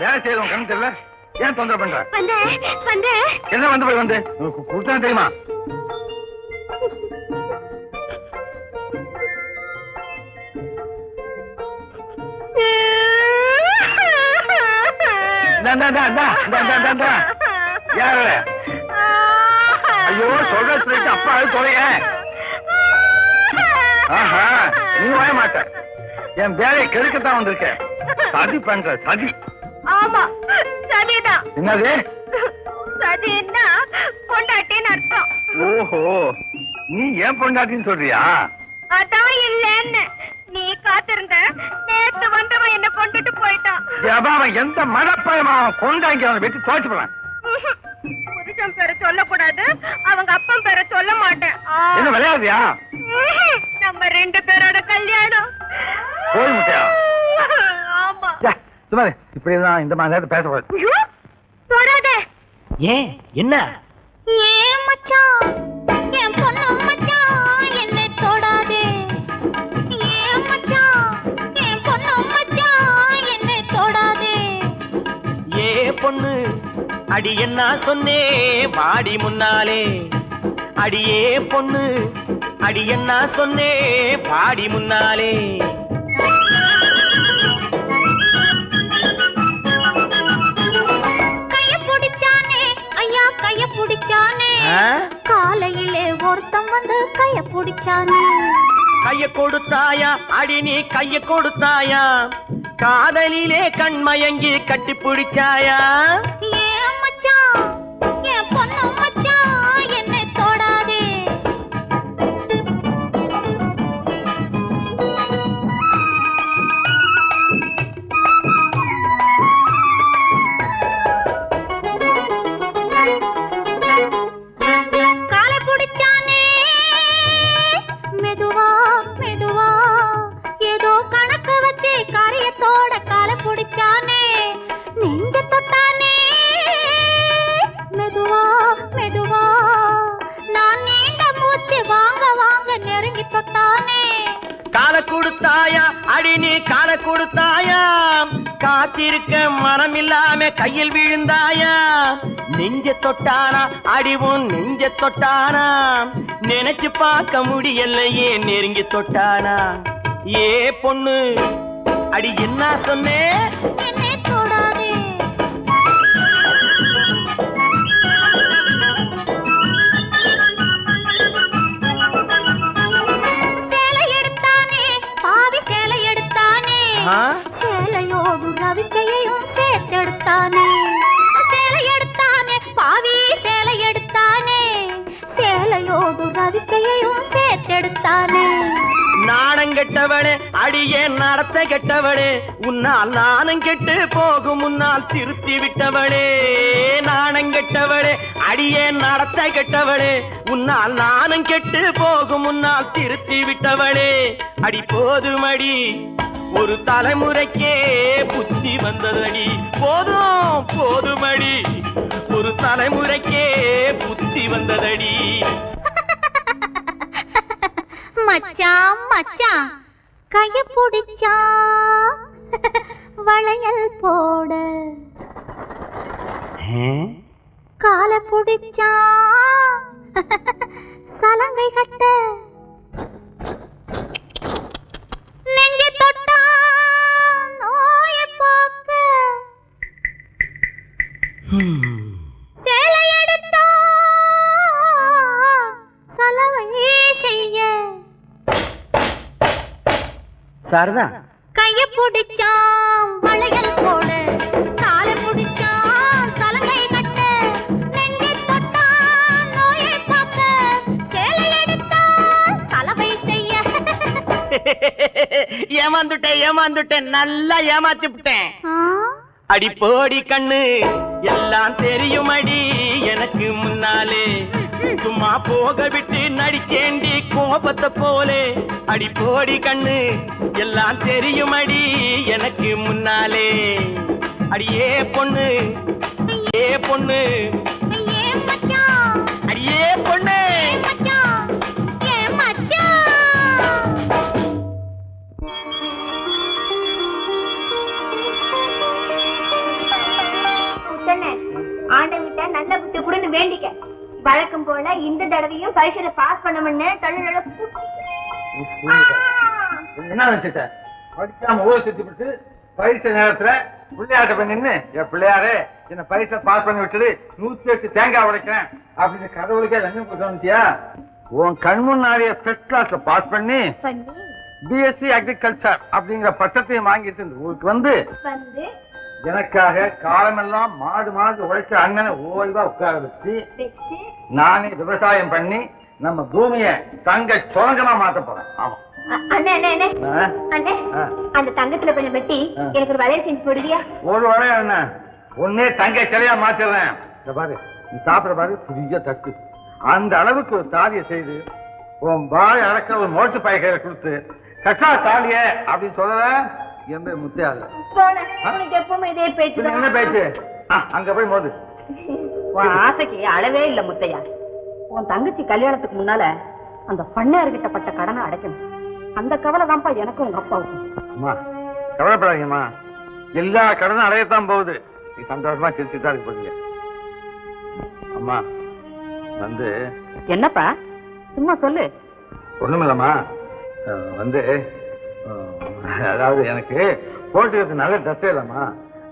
நான் வேலை செய்யறவன் கண்ணு தெரியல? ஏன் தொந்தரவு பண்ற? என்ன வந்து போய் வந்து? கொடுத்தா தெரியுமா? ஐயோ சொல்ற சொல்லிட்டு அப்பா அது தொலைய. ஆஹா நீ வாய மாட்ட. என் வேலையை கெடுக்கத்தான் வந்திருக்கேன். சதி பண்ற சதி. ஆமா சதிதான் என்னது? சதின்னா பொண்டாட்டின்னு அர்த்தம். ஓஹோ நீ ஏன் பொண்டாட்டின்னு சொல்றியா? அதான் இல்லன்னு. நீ காத்திருந்த நேத்து வந்தவன் என்ன கொண்டுட்டு போயிட்டான். ஜபா, அவன் எந்த மடப்பயமா கொண்டாங்கி அவனை வெட்டி தோச்சு போறான் புருஷன் பேரை சொல்லக்கூடாது அவங்க அப்பன் பேரை சொல்ல மாட்டேன். என்ன விளையாடுறியா. நம்ம ரெண்டு பேரோட கல்யாணம். கோழி முட்டையா ச்சே, சும்மா இரு. இப்படிதான் இந்த மாதிரி நேரத்தை பேசக்கூடாது ஐயோ, தொடாதே. ஏன்? என்ன? ஏன் மச்சான்? என் பொண்ணு மச்சான் என்னை தொடாதே. ஏன் மச்சான்? என் பொண்ணு மச்சான் என்னை தொடாதே. ஏ பொண்ணு அடி என்ன சொன்னே? வாடி முன்னாலே. அடியே பொண்ணு அடி என்ன சொன்னே? பாடி முன்னாலே. காலையிலே ஒருத்தன் வந்து கைய பிடிச்சானே. கைய கொடுத்தாயா? அடி நீ கைய கொடுத்தாயா? காதலிலே கண்மயங்கி கட்டி பிடிச்சாயா? வாங்க நெருங்கி தொட்டானே. கால கொடுத்தாயா? அடி நீ கால கொடுத்தாயா? காத்திருக்க மனம் இல்லாம கையில் விழுந்தாயா? நெஞ்ச தொட்டானா? அடிவும் நெஞ்ச தொட்டானா? நினைச்சு பார்க்க முடியலையே நெருங்கி தொட்டானா? ஏ பொண்ணு அடி என்ன சொன்னே? கெட்டவளே அடியே நடத்த கெட்டவளே. உன்னால் நாணம் கெட்டு போகும் முன்னால் திருத்தி விட்டவளே. நாணம் கெட்டவளே அடியே நடத்த கெட்டவளே. உன்னால் நாணம் கெட்டு போகும் முன்னால் திருத்தி விட்டவளே. அடி போதுமடி ஒரு தலைமுறைக்கே புத்தி வந்ததடி. போதும் போதுமடி ஒரு தலைமுறைக்கே புத்தி வந்ததடி. மச்சான் மச்சான். கைய பிடிச்சா? வளையல் போட. கால பிடிச்சா? சலங்கை கட்ட. சாரதா? கைய பிடிச்சான் வளையல் போட. காலை பிடிச்சான் சலங்கை கட்ட. நெஞ்சை தொட்டான் நோயை பார்க்க. சேலை எடுத்தான் சலவை செய்ய. ஏமாந்துட்டேன் ஏமாந்துட்டேன். நல்லா ஏமாத்தி விட்டேன்? அடி போடி கண்ணு எல்லாம் தெரியுமடி எனக்கு முன்னாலே சும்மா போக விட்டு நடிச்சேண்டி கோபத்தை போலே அடி போடி கண்ணு. எல்லாம் தெரியுமடி எனக்கு முன்னாலே. அடியே பொண்ணு ஏ பொண்ணு. அடியே பொண்ணு. இந்த தடவையும் பரீட்சையில பாஸ் பண்ணணும்னு தள்ளுல என்ன நினைச்சிட்ட? படிக்காம ஊரை சுத்தி விட்டு பரீட்சை நேரத்துல பிள்ளையாட்ட போய் நின்னு என் பிள்ளையாரே என்ன பரீட்சை பாஸ் பண்ணி விட்டுடு நூத்தி எட்டு தேங்காய் உடைக்கிறேன். அப்படின்னு கடவுளுக்கே லஞ்சம் கொடுக்கணும்த்தியா உன் கண் முன்னாடியே ஃபர்ஸ்ட் கிளாஸ்ல பாஸ் பண்ணி பிஎஸ்சி அக்ரிகல்ச்சர் அப்படிங்கிற பட்டத்தையும் வாங்கிட்டு ஊருக்கு வந்து எனக்காக காலமெல்லாம் மாடு மாடு உழைச்ச அண்ணனை ஓய்வா உட்கார வச்சு நானே விவசாயம் பண்ணி நம்ம பூமிய தங்க சுரங்கமா மாத்த போறேன். ஆமா. அந்த தங்கத்துல கொஞ்சம் வெட்டி. எனக்கு ஒரு வளையல் செஞ்சு போடுவியா? ஒரு வரையா என்ன? ஒன்னே தங்க சிலையா மாத்திடுறேன். பாரு நீ சாப்பிட பாரு புதிய தட்டு. அந்த அளவுக்கு ஒரு தாலியை செய்து உன் பாய் அடக்கிற ஒரு மோட்டு பயக்கையில கொடுத்து கட்டா தாலிய அப்படின்னு சொல்ல போன ஆ? உனக்கு எப்பவுமே இதே பேச்சு என்ன பேச்சு? அங்க போய் மோது. உன் ஆசைக்கு அளவே இல்ல முத்தையா. உன் தங்கச்சி கல்யாணத்துக்கு முன்னால அந்த பண்ணையார்கிட்ட பட்ட கடனை அடைக்கணும். அந்த கவலை தான்ப்பா எனக்கும் உங்க அப்பாவுக்கும். அம்மா கவலைப்படாதீங்கம்மா. எல்லா கடனும் அடையத்தான் போகுது. நீ சந்தோஷமா சிரிச்சுட்டு தான் இருக்க போறீங்க. அம்மா வந்து. என்னப்பா? சும்மா சொல்லு. ஒண்ணுமில்லம்மா. வந்து. அதாவது எனக்கு போட்டுக்கிறது நல்ல ட்ரெஸ் இல்லம்மா.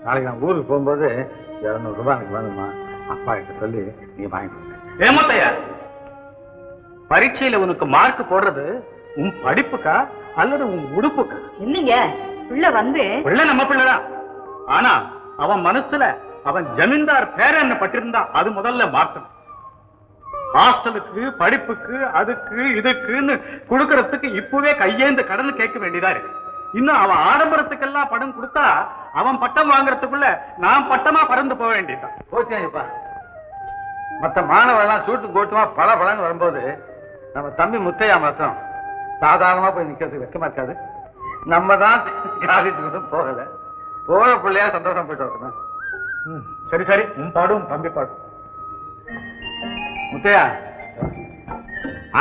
நாளைக்கு நான் ஊருக்கு போகும்போது இரநூறு ரூபாய் எனக்கு வேணும்மா. அப்பா கிட்ட சொல்லி நீங்க வாங்கி. கொடுங்க ஏமாத்தையா பரீட்சையில உனக்கு மார்க் போடுறது உன் படிப்புக்கா அல்லது உன் உடுப்புக்கா? இல்லைங்க பிள்ளை வந்து பிள்ளை நம்ம பிள்ளைதான் ஆனா அவன் மனசுல அவன் ஜமீன்தார் பேரன்னு பட்டிருந்தா அது முதல்ல மாற்றணும் ஹாஸ்டலுக்கு படிப்புக்கு அதுக்கு இதுக்குன்னு கொடுக்கறதுக்கு இப்பவே கையேந்து கடன் கேட்க வேண்டியதா இருக்கு. இன்னும் அவன் ஆடம்பரத்துக்கெல்லாம் படம் கொடுத்தா அவன் பட்டம் வாங்குறதுக்குள்ள நான் பட்டமா பறந்து போக வேண்டியதுதான். போச்சேங்கப்பா மற்ற மாணவர்கள்லாம் சூட்டு கோட்டுமா பல பலன்னு வரும்போது நம்ம தம்பி முத்தையா மாத்திரம் சாதாரணமா போய் நிக்கிறது வெக்கமா இருக்காது. நம்ம தான் காலேஜுக்கு போகல. போற பிள்ளையா சந்தோஷம் போயிட்டு வரணும். சரி சரி. உன் பாடு உன் தம்பி பாடு முத்தையா?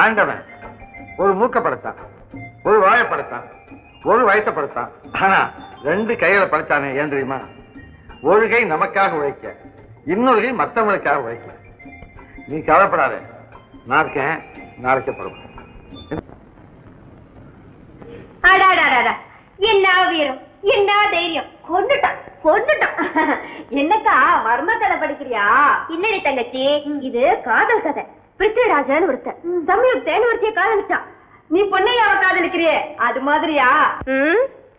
ஆண்டவன் ஒரு மூக்க படைத்தான் ஒரு வாய படைத்தான் ஒரு வயசை படைத்தான். ஆனா ரெண்டு கைகளை படைச்சானே ஏன் தெரியுமா? ஒரு கை நமக்காக உழைக்க இன்னொரு கை மத்தவங்களுக்காக உழைக்க. நீ கவலைப்படாத நான் இருக்கேன் நாளைக்கே என்ன வீரம்? என்ன தைரியம்? கொண்டுட்டான் கொண்டுட்டான் என்னக்கா மர்ம கதை படிக்கிறியா? இல்லடி தங்கச்சி. இது காதல் கதை. பிருத்விராஜன் ஒருத்தன். சமயுக்தேன்னு ஒருத்திய காதலிச்சான். நீ பொன்னையாவ காதலிக்கிறியே? அது மாதிரியா?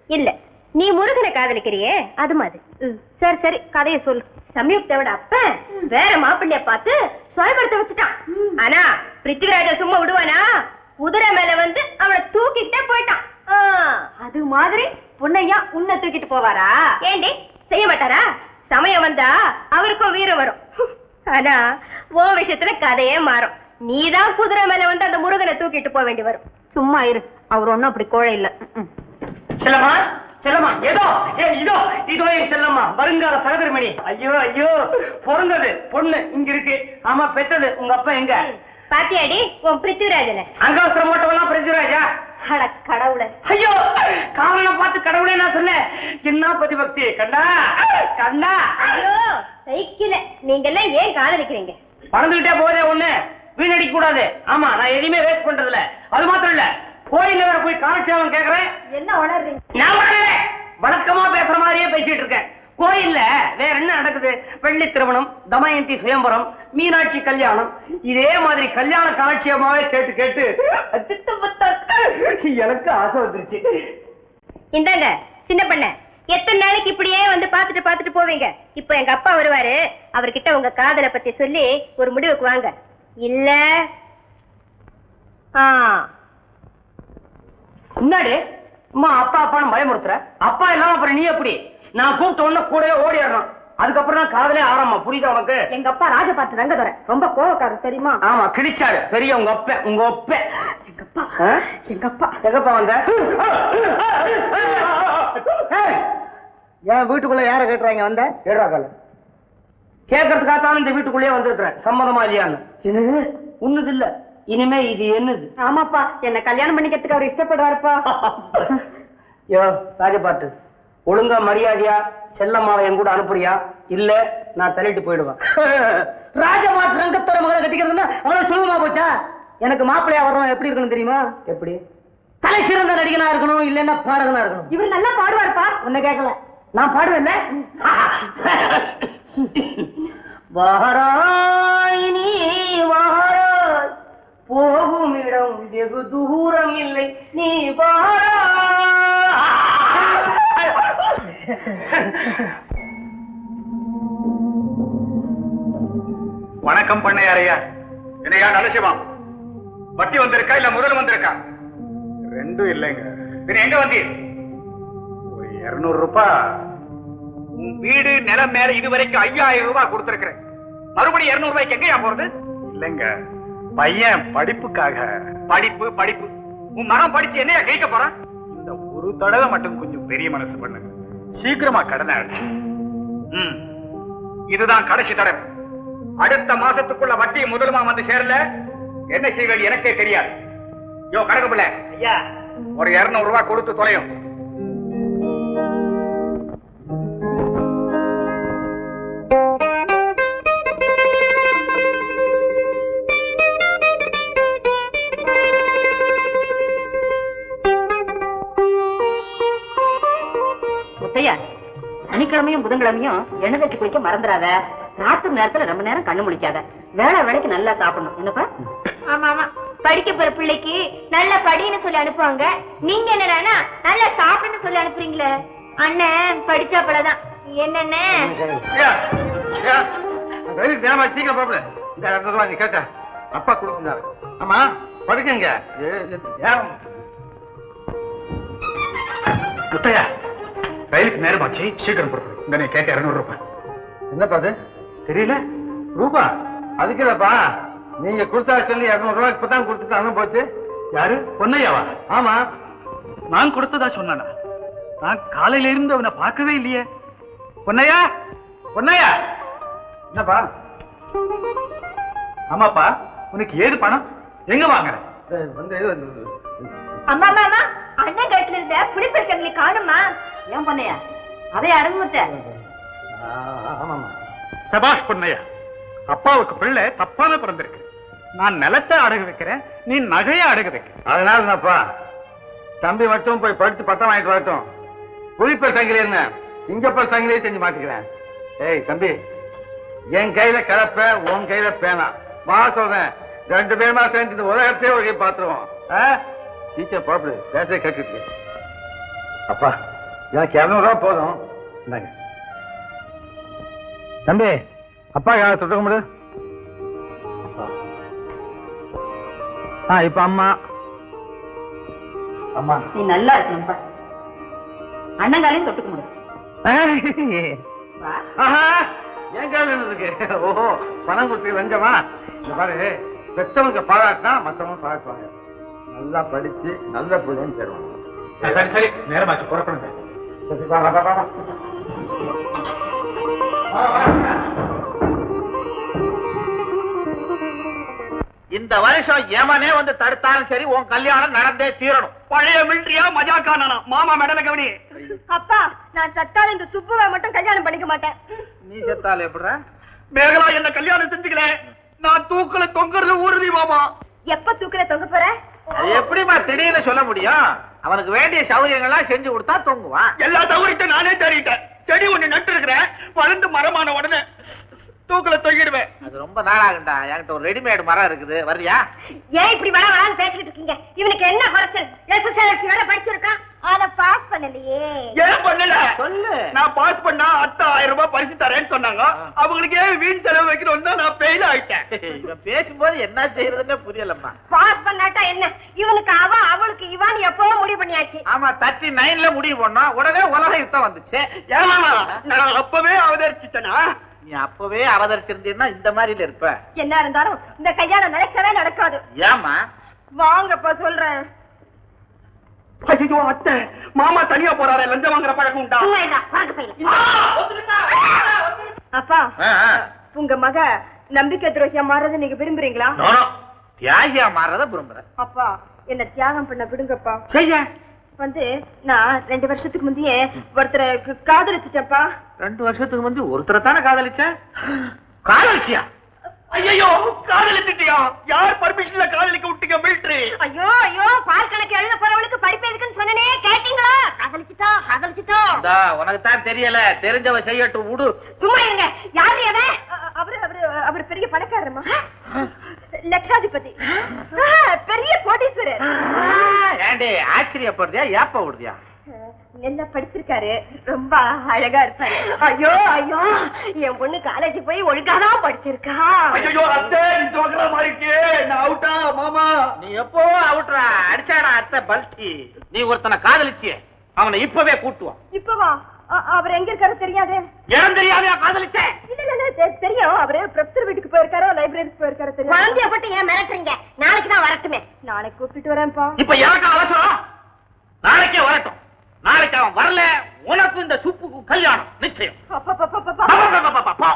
இல்ல. நீ முருகனை காதலிக்கிறியே? அது மாதிரி. சரி சரி. கதையை சொல்லு. சமயுக்தோட அப்பன் வேற மாப்பிள்ளைய பார்த்து சுயப்படுத்த வச்சுட்டான். ஆனா பிருத்திவிராஜ சும்மா விடுவானா? குதிரை மேல வந்து அவனை தூக்கிட்டே போயிட்டான். அது மாதிரி பொன்னையா உன்னை தூக்கிட்டு போவாரா? ஏண்டி செய்ய மாட்டாரா? சமயம் வந்தா அவருக்கும் வீரம் வரும். ஆனா ஓ விஷயத்துல கதையே மாறும். நீதான் குதிரை மேல வந்து அந்த முருகனை தூக்கிட்டு போக வேண்டி வரும். சும்மா இரு அவர் ஒண்ணும் அப்படி கோழை இல்ல. ம்ம். செல்லம்மா செல்லம்மா ஏதோ ஏ இதோ இதோ என் செல்லம்மா வருங்கால சகதர்மணி. ஐயோ ஐயோ பிறந்தது பொண்ணு இங்க இருக்கு. ஆமா பெத்தது உங்க அப்பா எங்க? பாத்தியாடி உன் பிருத்திவிராஜன அங்கவசரம் போட்டவெல்லாம் பிரிஞ்சுராஜா அட கடவுள. ஐயோ காரணம் பார்த்து கடவுளே நான் சொன்னேன். என்ன பதிபக்தி கண்டா கண்டா ஐயோ சைக்கிள. நீங்க எல்லாம் ஏன் காதலிக்கிறீங்க? பறந்துகிட்டே போதே ஒண்ணு. வீணடிக்க கூடாது ஆமா நான் எதையுமே வேஸ்ட் பண்றது இல்ல அது மாத்திரம் இல்ல. கோயில்ல வேற போய் காலட்சேபம் கேக்குறேன். என்ன உணர்றீங்க? நான் வழக்கமா பேசுற மாதிரியே பேசிட்டு இருக்கேன். கோயில்ல வேற என்ன நடக்குது? வெள்ளி திருமணம் தமயந்தி சுயம்பரம் மீனாட்சி கல்யாணம். இதே மாதிரி கல்யாண காலட்சியமாவே கேட்டு கேட்டு எனக்கு ஆசை வந்துருச்சு. இந்தாங்க சின்ன பண்ண எத்தனை நாளைக்கு இப்படியே வந்து பாத்துட்டு பாத்துட்டு போவீங்க? இப்போ எங்க அப்பா வருவாரு. அவர்கிட்ட உங்க காதலை பத்தி சொல்லி ஒரு முடிவுக்கு வாங்க. இல்ல. ஆ. முன்னாடி அம்மா அப்பா அப்பான்னு பயமுறுத்துற? அப்பா இல்லாம அப்புறம் நீ எப்படி? நான் கூப்பிட்ட உடனே கூடவே ஓடிடணும் அதுக்கப்புறம் தான் காதலே ஆரம்பமா புரியுதா உனக்கு? எங்க அப்பா ராஜபாட்டு ரங்கதுரை ரொம்ப கோவக்காரர் தெரியுமா? ஆமா கிழிச்சாரு. பெரிய உங்க அப்ப உங்க ஒப்ப எங்க அப்பா? எங்க அப்பா. எங்கப்பா வந்த? என் வீட்டுக்குள்ள யார கேட்டுறாங்க வந்த? ஏடா கால. கேட்கறதுக்காகத்தான் இந்த வீட்டுக்குள்ளேயே வந்திருக்கிறேன். சம்மதமா இல்லையான்னு. இது உன்னது இல்ல. இனிமே இது என்னது? ஆமாப்பா என்ன கல்யாணம் பண்ணிக்கிறதுக்கு அவர் இஷ்டப்படுவாருப்பா. யோ ராஜபாட்டு ஒழுங்கா மரியாதையா செல்லம்மாவை என் கூட அனுப்புறியா? இல்ல நான் தள்ளிட்டு போயிடுவேன். ராஜமாத் ரங்கத்தோட மகளை கட்டிக்கிறதுன்னா அவ்வளவு சுலபமா போச்சா? எனக்கு மாப்பிள்ளையா வர்றவன் எப்படி இருக்கணும் தெரியுமா? எப்படி? தலை சிறந்த நடிகனா இருக்கணும் இல்லைன்னா பாடகனா இருக்கணும். இவர் நல்லா பாடுவார்ப்பா. உன்னை கேட்கல நான் பாடுவேன்ல? வாராய் நீ வாராய். போகும் இடம் வெகு தூரம் இல்லை நீ வாராய். வணக்கம் பண்ணையாரையா. என்னையா நலசிவம் வட்டி வந்திருக்கா இல்ல முதல் வந்திருக்கா? ரெண்டும் இல்லைங்க. பின்ன எங்க வந்தீர்? ஒரு இருநூறு ரூபாய் உன் வீடு நிலம் மேல இதுவரைக்கும் ஐயாயிரம் ரூபாய் கொடுத்திருக்கிறேன். மறுபடியும் இருநூறு ரூபாய்க்கு எங்கயா போறது? இல்லைங்க. பையன் படிப்புக்காக. படிப்பு படிப்பு. உன் மகன் படிச்சு என்னையா கேட்க போறான்? இந்த ஒரு தடவை மட்டும் கொஞ்சம் பெரிய மனசு பண்ணுங்க. சீக்கிரமா கடனை ம். இதுதான் கடைசி தடவை. அடுத்த மாசத்துக்குள்ள வட்டி முதலுமா வந்து சேரல? என்ன செய்வது எனக்கே தெரியாது. யோ கணக்கு பிள்ளை ஐயா. ஒரு இருநூறு ரூபாய் கொடுத்து தொலையும். சனிக்கிழமையும் புதன்கிழமையும் எண்ணெய் தேய்ச்சி குளிக்க மறந்துடாத. ராத்திரி நேரத்துல ரொம்ப நேரம் கண்ணு முழிக்காத. வேலை வேலைக்கு நல்லா சாப்பிடணும். என்னப்பா? ஆமா ஆமா படிக்க போற பிள்ளைக்கு நல்ல படின்னு சொல்லி அனுப்புவாங்க. நீங்க என்னடானா நல்லா சாப்பிடுன்னு சொல்லி அனுப்புறீங்களே. அண்ணன் படிச்சா பலதான் என்னென்ன சீக்கிரம் போகல இந்த நீ கேட்ட அப்பா கொடுத்துருந்தாரு ஆமா படுக்குங்க? முத்தையா ரயிலுக்கு நேரமாச்சு. சீக்கிரம் புறப்படு. இந்த நீ கேட்ட இரநூறு ரூபாய். என்னப்பா அது? தெரியல? ரூபா? அதுக்கு இல்லப்பா நீங்க கொடுத்தா சொல்லி இருநூறு ரூபாய்க்கு இப்பதான் கொடுத்துட்டாங்க போச்சு. யாரு? பொன்னையாவா? ஆமா. நான் கொடுத்ததா சொன்னானா? நான் காலையில இருந்து அவனை பார்க்கவே இல்லையே. பொன்னையா? பொன்னையா? என்னப்பா? ஆமாப்பா. உனக்கு ஏது பணம்? எங்க வாங்குற? வந்து அம்மா அம்மா. அண்ணன் கட்டில இருந்த புளிப்பெருக்கங்களை காணுமா ஏன் பண்ணையா அதை ஆமாமா சபாஷ் பொன்னையா அப்பாவுக்கு பிள்ளை தப்பான பிறந்திருக்கு. நான் நிலத்தை அடகு வைக்கிறேன் நீ நகையை அடகு வைக்க. அதனால என்னப்பா தம்பி மட்டும் போய் படிச்சு பட்டம் வாங்கிட்டு வரட்டும். புளிப்ப சங்கிலி என்ன? சிங்கப்ப சங்கிலியே செஞ்சு மாட்டிக்கிறேன். ஏய் தம்பி என் கையில கலப்ப உன் கையில பேனா. வா சொல்றேன். ரெண்டு பேருமா சேர்ந்து இந்த உலகத்தையே ஒரு கை பாத்துருவோம்? சீக்கிரம் புறப்படு பேச கேட்டுட்டு அப்பா. எனக்கு இருநூறு ரூபா போதும். இந்தாங்க. தம்பி அப்பா யாரை சுட்ட கும்பிடு? ஆ இப்ப அம்மா. அம்மா. நீ நல்லா இருக்கணும்ப்பா அண்ணங்காலையும் தொட்டுக்க முடியும் இருக்கு ஓஹோ பணம் கொடுத்து லஞ்சமா இந்த பாரு பெத்தவங்க பாராட்டினா மத்தவங்க பாராட்டுவாங்க. நல்லா படிச்சு நல்ல பிள்ளைன்னு தருவாங்க சரி சரி நேரமாச்சு புறப்படுங்க. இந்த வருஷம் எவனே வந்து தடுத்தாலும் சரி உன் கல்யாணம் நடந்தே தீரணும். பழைய மில்ட்ரியா மஜாக்கானா மாமா மெடல கவனி. அப்பா நான் சத்தால இந்த சுப்புவை மட்டும் கல்யாணம் பண்ணிக்க மாட்டேன். நீ செத்தால எப்படிற? மேகலா என்ன கல்யாணம் செஞ்சுக்கல. நான் தூக்கல தொங்குறது உறுதி மாமா. எப்ப தூக்கல தொங்க போற? எப்படிமா திடீர்னு சொல்ல முடியும்? அவனுக்கு வேண்டிய சௌகரியங்கள்லாம் செஞ்சு கொடுத்தா தூங்குவான். எல்லா சௌகரியத்தையும் நானே தேடிட்டேன். செடி ஒண்ணு நட்டு இருக்கிறேன். வளர்ந்து மரமான உடனே தூக்கல தொங்கிடுவேன். அது ரொம்ப நாளாகண்டா என்கிட்ட ஒரு ரெடிமேட் மரம் இருக்குது. வர்றியா? ஏன் இப்படி வர வரான்னு பேசிக்கிட்டு இருக்கீங்க? இவனுக்கு என்ன குறைச்சல்? எஸ்எஸ்எல்சி வேற படிச்சிருக்கான். ஆனா பாஸ் பண்ணலையே. ஏன் பண்ணல? சொல்லு. நான் பாஸ் பண்ணா அத்தை ஆயிரம் ரூபாய் பரிசு தரேன்னு சொன்னாங்க. அவங்களுக்கு ஏன் வீண் செலவு வைக்கணும் தான் நான் ஃபெயில் ஆயிட்டேன். இவன் பேசும்போது என்ன செய்யறதுன்னு புரியலம்மா. பாஸ் பண்ணாட்டா என்ன? இவனுக்கு அவ அவளுக்கு இவான் எப்பவோ முடிவு பண்ணியாச்சு. ஆமா தேர்ட்டி நைன்ல முடிவு பண்ணோம். உடனே உலக யுத்தம் வந்துச்சு. ஏமா நான் அப்பவே அவதரிச்சிட்டேனா? நீ அப்பவே அவதரிச்சிருந்தீன்னா இந்த மாதிரில இருப்ப. என்ன இருந்தாலும் இந்த கல்யாணம் நடக்கவே நடக்காது. ஏமா வாங்கப்பா சொல்றேன். ஐயோ அத்தை. மாமா தனியா போறாரு லஞ்சம் வாங்குற பழக்கம் உண்டா. அப்பா உங்க மக நம்பிக்கை துரோகியா மாறத நீங்க விரும்புறீங்களா? தியாகியா மாறத விரும்புறேன். அப்பா என்ன தியாகம் பண்ண விடுங்கப்பா. செய்ய. வந்து நான் ரெண்டு வருஷத்துக்கு முந்தையே ஒருத்தரை க- காதலிச்சுட்டேன்ப்பா. ரெண்டு வருஷத்துக்கு முந்தி ஒருத்தரை தானே காதலிச்ச? காதலிச்சியா? ஐயோ காதலிச்சிட்டியா? யார் பர்மிஷன்ல காதலிக்க விட்டீங்க மிலிட்டரி ஐயோ ஐயோ பால் கணக்கு எழுத போறவளுக்கு படிப்பு எதுக்குன்னு சொன்னனே கேட்டீங்களா? காதலிச்சுட்டோம் காதலிச்சுட்டோம் உனக்கு தான் தெரியல. தெரிஞ்சவ செய்யட்டும் விடு. சும்மா இருங்க. யாரு அவரு அவரு அவர் பெரிய பணக்காரமா லட்சாதிபதி. ஆ, பெரிய கோடீஸ்வரர். ஏண்டி ஆச்சரியப்படுறியா ஏப்ப விடுதியா நல்லா படிச்சிருக்காரு. ரொம்ப அழகா இருப்பாரு. ஐயோ ஐயோ என் பொண்ணு காலேஜ் போய் ஒழுங்காதான் படிச்சிருக்கா. ஐயோ அத்தை நீ சொல்ற மாதிரி நான் அவுட்டா மாமா. நீ எப்போ அவுட்ரா அடிச்சாடா அத்தை பல்டி நீ ஒருத்தனை காதலிச்சியே. அவனை இப்பவே கூட்டுவான் இப்பவா? அவர் எங்க இருக்காரு தெரியாது. தெரியும். அவரு பிரொஃபசர் வீட்டுக்கு போயிருக்காரோ லைப்ரரிக்கு போயிருக்காரு தெரியும் குழந்தைய பட்டு ஏன் மிரட்டுறீங்க? நாளைக்கு தான் வரட்டுமே. நாளைக்கு கூப்பிட்டு வரேன்ப்பா. இப்ப எனக்கு அவசரம்? நாளைக்கே வரட்டும். நாளைக்கு அவன் வரல. உனக்கு இந்த சுப்புக்கு கல்யாணம். நிச்சயம். அப்பா